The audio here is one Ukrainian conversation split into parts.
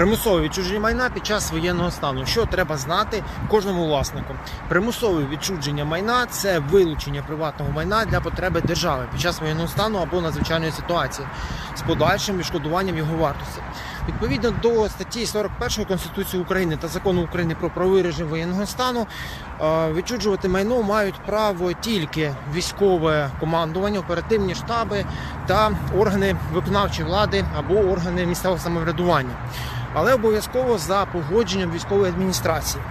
Примусове відчуження майна під час воєнного стану. Що треба знати кожному власнику? Примусове відчуження майна це вилучення приватного майна для потреби держави під час воєнного стану або надзвичайної ситуації з подальшим відшкодуванням його вартості. Відповідно до статті 41 Конституції України та закону України про правовий режим воєнного стану відчуджувати відчужувати майно мають право тільки військове командування, оперативні штаби та органи виконавчої влади або органи місцевого самоврядування, але обов'язково за погодженням військової адміністрації.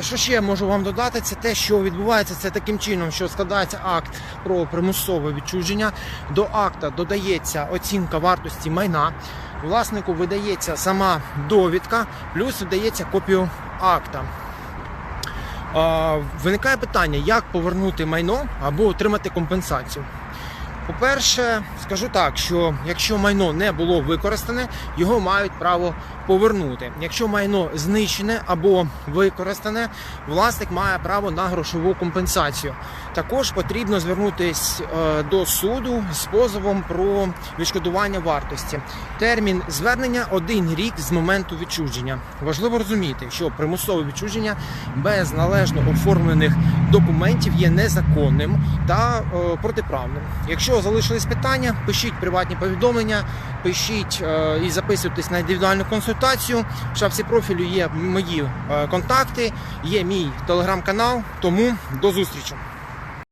Що ще можу вам додати? Це те, що відбувається це таким чином, що складається акт про примусове відчуження. До акта додається оцінка вартості майна. Власнику видається сама довідка, плюс видається копію акта. Виникає питання, як повернути майно або отримати компенсацію. По-перше, скажу так, що якщо майно не було використане, його мають право повернути. Якщо майно знищене або використане, власник має право на грошову компенсацію. Також потрібно звернутися е, до суду з позовом про відшкодування вартості. Термін звернення один рік з моменту відчуження. Важливо розуміти, що примусове відчуження без належно оформлених документів є незаконним та е, протиправним. Якщо залишились питання, пишіть приватні повідомлення, пишіть е, і записуйтесь на індивідуальну консультацію. В шапці профілю є мої е, контакти, є мій телеграм-канал. Тому до зустрічі.